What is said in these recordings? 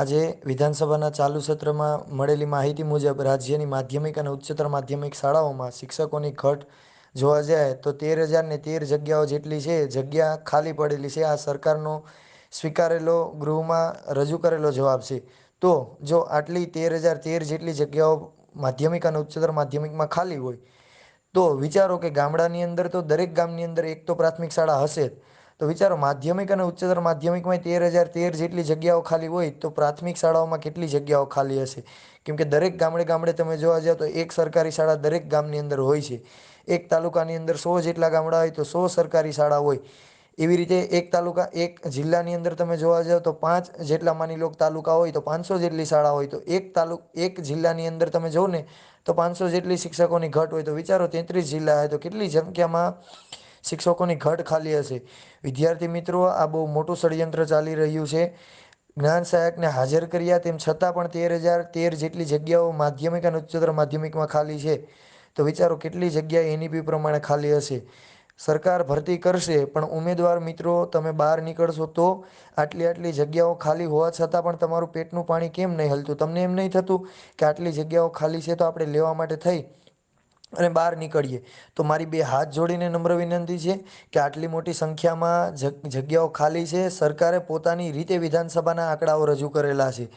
આજે વિધાનસભાના ચાલુ સત્રમાં મળેલી માહિતી મુજબ રાજ્યની માધ્યમિક અને ઉચ્ચતર માધ્યમિક શાળાઓમાં શિક્ષકોની ઘટ જોવા જાય તો તેર હજાર ને તેર જગ્યાઓ જેટલી છે, જગ્યા ખાલી પડેલી છે. આ સરકારનો સ્વીકારેલો ગૃહમાં રજૂ કરેલો જવાબ છે. તો જો આટલી તેર હજાર તેર જેટલી જગ્યાઓ માધ્યમિક અને ઉચ્ચતર માધ્યમિકમાં ખાલી હોય, તો વિચારો કે ગામડાની અંદર તો દરેક ગામની અંદર એક તો પ્રાથમિક શાળા હશે જ. તો વિચારો, માધ્યમિક અને ઉચ્ચતર માધ્યમિકમાં તેર હજાર તેર જેટલી જગ્યાઓ ખાલી હોય તો પ્રાથમિક શાળાઓમાં કેટલી જગ્યાઓ ખાલી હશે? કેમ કે દરેક ગામડે ગામડે તમે જોવા જાઓ તો એક સરકારી શાળા દરેક ગામની અંદર હોય છે. એક તાલુકાની અંદર સો જેટલા ગામડા હોય તો સો સરકારી શાળા હોય. એવી રીતે એક તાલુકા, એક જિલ્લાની અંદર તમે જોવા જાઓ તો પાંચ જેટલા માની લો તાલુકા હોય તો પાંચસો જેટલી શાળા હોય. તો એક તાલુ, એક જિલ્લાની અંદર તમે જોવો ને તો પાંચસો જેટલી શિક્ષકોની ઘટ હોય. તો વિચારો, તેત્રીસ જિલ્લા હોય તો કેટલી સંખ્યામાં શિક્ષકોની ઘટ ખાલી હશે. વિદ્યાર્થી મિત્રો, આ બહુ મોટું ષડયંત્ર ચાલી રહ્યું છે. જ્ઞાન સહાયકને હાજર કર્યા તેમ છતાં પણ તેર હજાર તેર જેટલી જગ્યાઓ માધ્યમિક અને ઉચ્ચતર માધ્યમિકમાં ખાલી છે. તો વિચારો કેટલી જગ્યા એનઈપી પ્રમાણે ખાલી હશે. સરકાર ભરતી કરશે, પણ ઉમેદવાર મિત્રો, તમે બહાર નીકળશો તો આટલી આટલી જગ્યાઓ ખાલી હોવા છતાં પણ તમારું પેટનું પાણી કેમ નહીં હલતું? તમને એમ નહીં થતું કે આટલી જગ્યાઓ ખાલી છે તો આપણે લેવા માટે થઈ? અને બહાર નીકળીએ. તો મારી બે હાથ જોડીને નમ્ર વિનંતી છે કે આટલી મોટી સંખ્યામાં જગ્યાઓ ખાલી છે. સરકારે પોતાની રીતે વિધાનસભાના આંકડાઓ રજૂ કરેલા છે.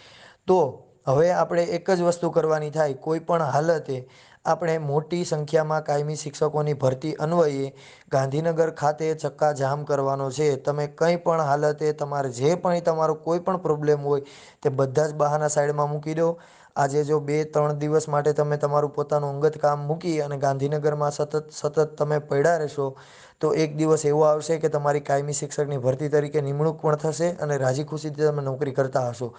તો હવે આપણે એક જ વસ્તુ કરવાની થાય. કોઈ પણ હાલતે આપણે મોટી સંખ્યામાં કાયમી શિક્ષકોની ભરતી અન્વયે ગાંધીનગર ખાતે ચક્કાજામ કરવાનો છે. તમે કંઈ પણ હાલતે તમારે જે પણ, તમારો કોઈ પણ પ્રોબ્લેમ હોય તે બધા જ બહાના સાઈડમાં મૂકી દો. આજે જો બે, ત્રણ દિવસ માટે તમે તમારું પોતાનું અંગત કામ મૂકી અને ગાંધીનગરમાં સતત સતત તમે પડ્યા રહેશો, તો એક દિવસ એવો આવશે કે તમારી કાયમી શિક્ષકની ભરતી તરીકે નિમણૂક પણ થશે અને રાજી ખુશીથી તમે નોકરી કરતા હશો.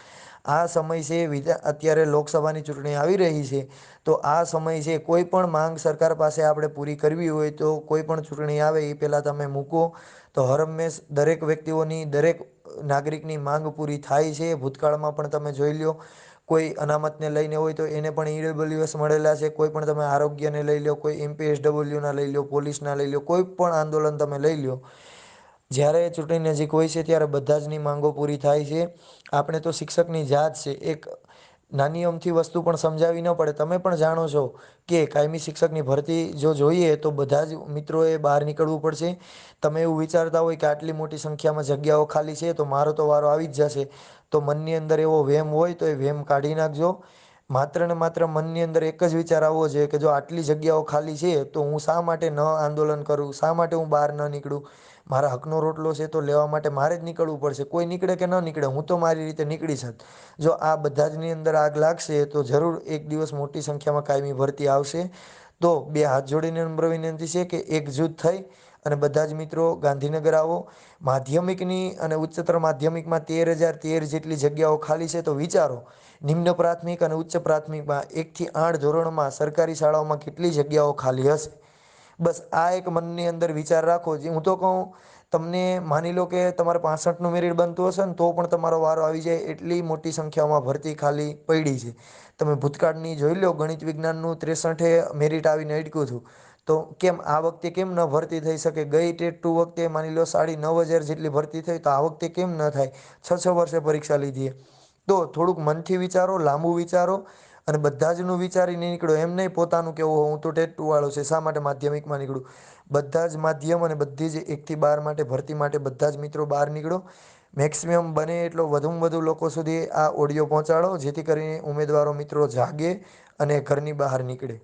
આ સમય છે અત્યારે લોકસભાની ચૂંટણી આવી રહી છે, તો આ સમય છે, કોઈ પણ માંગ સરકાર પાસે આપણે પૂરી કરવી હોય તો કોઈ પણ ચૂંટણી આવે એ પહેલાં તમે મૂકો. તો હરહંમેશ દરેક વ્યક્તિઓની, દરેક નાગરિકની માંગ પૂરી થાય છે. ભૂતકાળમાં પણ તમે જોઈ લો કોઈ અનામતને લઈને હોય તો એને પણ ઈડબ્લ્યુએસ મળેલા છે. કોઈ પણ તમે આરોગ્યને લઈ લો, કોઈ એમપીએસડબલ્યુના લઈ લો, પોલીસના લઈ લો, કોઈ પણ આંદોલન તમે લઈ લો. જ્યારે ચૂંટણી નજીક હોય છે, ત્યારે બધા જની માંગો પૂરી થાય છે. આપણે તો શિક્ષકની જાત છે. એક નાની અમથી વસ્તુ પણ સમજાવી ન પડે. તમે પણ જાણો છો કે કાયમી શિક્ષકની ભરતી જો જોઈએ તો બધા જ મિત્રોએ બહાર નીકળવું પડશે. તમે એવું વિચારતા હોય કે આટલી મોટી સંખ્યામાં જગ્યાઓ ખાલી છે તો મારો તો વારો આવી જ જશે. તો મનની અંદર એવો વહેમ હોય તો એ વહેમ કાઢી નાખજો. માત્ર ને માત્ર મનની અંદર એક જ વિચાર આવવો જોઈએ કે જો આટલી જગ્યાઓ ખાલી છે, તો હું શા માટે ન આંદોલન કરું? શા માટે હું બહાર ન નીકળું? મારા હકનો રોટલો છે, તો લેવા માટે મારે જ નીકળવું પડશે. કોઈ નીકળે કે ન નીકળે, હું તો મારી રીતે નીકળી શકત જો આ બધા જની અંદર આગ લાગશે, તો જરૂર એક દિવસ મોટી સંખ્યામાં કાયમી ભરતી આવશે. તો બે હાથ જોડીને નમ્ર વિનંતી છે કે એકજૂથ થઈ અને બધા જ મિત્રો ગાંધીનગર આવો. માધ્યમિકની અને ઉચ્ચતર માધ્યમિકમાં તેર હજાર તેર જેટલી જગ્યાઓ ખાલી છે તો વિચારો, નિમ્ન પ્રાથમિક અને ઉચ્ચ પ્રાથમિકમાં એકથી આઠ ધોરણમાં સરકારી શાળાઓમાં કેટલી જગ્યાઓ ખાલી હશે? બસ આ એક મનની અંદર વિચાર રાખો. જે હું તો કહું, તમને માની લો કે તમારે પાસઠનું મેરિટ બનતું હશે ને, તો પણ તમારો વારો આવી જાય એટલી મોટી સંખ્યામાં ભરતી ખાલી પડી છે. તમે ભૂતકાળની જોઈ લો, ગણિત વિજ્ઞાનનું ત્રેસઠે મેરિટ આવીને અટક્યું હતું. તો કેમ આ વખતે કેમ ન ભરતી થઈ શકે? ગઈ ટેટ ટુ વખતે માની લો સાડી નવ હજાર જેટલી ભરતી થઈ તો આ વખતે કેમ ન થાય? છ છ વર્ષે પરીક્ષા લીધી તો થોડુંક મનથી વિચારો, લાંબુ વિચારો અને બધા જનું વિચારીને નીકળો. એમ નહીં પોતાનું કેવું હું તો ટેટ ટુ વાળો છે, શા માટે માધ્યમિકમાં નીકળું? બધા જ માધ્યમ અને બધી જ એકથી બાર માટે ભરતી માટે બધા જ મિત્રો બહાર નીકળો. મેક્સિમમ બને એટલો વધુમાં વધુ લોકો સુધી આ ઓડિયો પહોંચાડો, જેથી કરીને ઉમેદવારો મિત્રો જાગે અને ઘરની બહાર નીકળે.